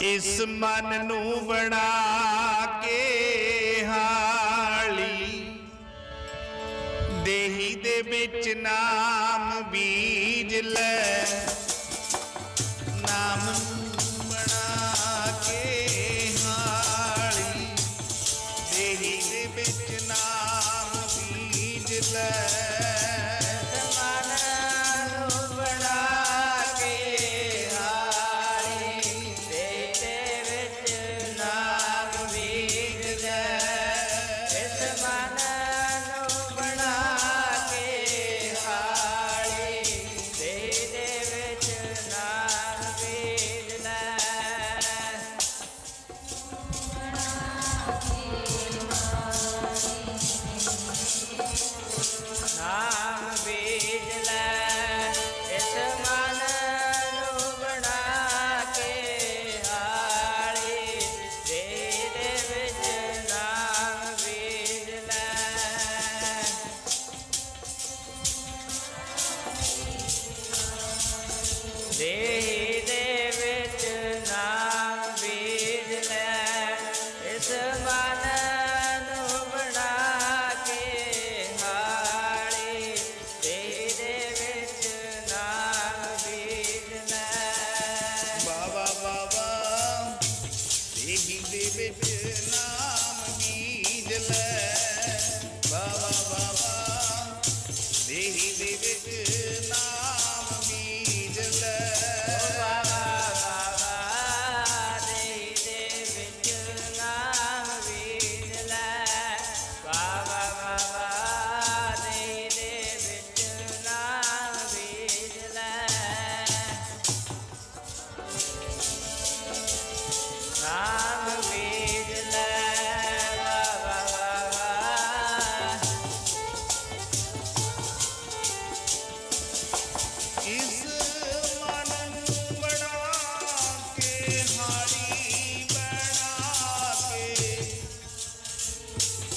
ਇਸ ਮਨ ਨੂੰ ਬਣਾ ਕੇ ਹਾਲੀ। ਦੇਹੀ ਦੇ ਵਿੱਚ ਨਾਮ ਬੀਜ ਲੈ। ਨਾਮ ਬਣਾ ਕੇ ਹਾਲੀ। ਦੇਹੀ ਦੇ ਵਿੱਚ ਨਾਮ ਬੀਜ ਲੈ।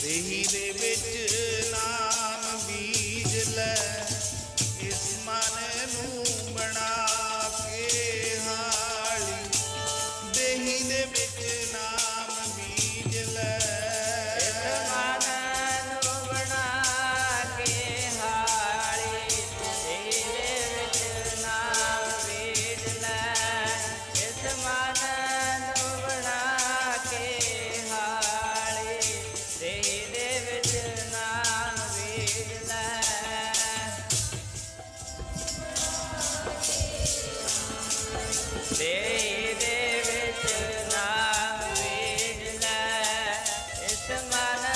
ਦੇਹੀ ਦੇ ਵਿੱਚ ਨਾਮ ਬੀਜ ਲੈ। ਇਸ ਮਨ ਦੇ ਵਿੱਚ ਇਸ ਮਨ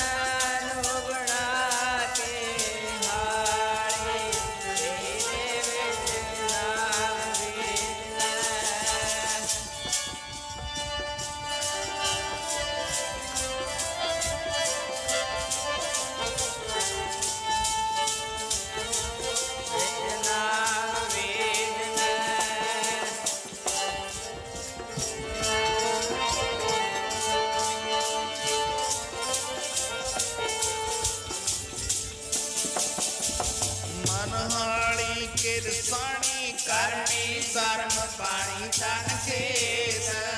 પાણી કારણે સારમ પાણી તાન કે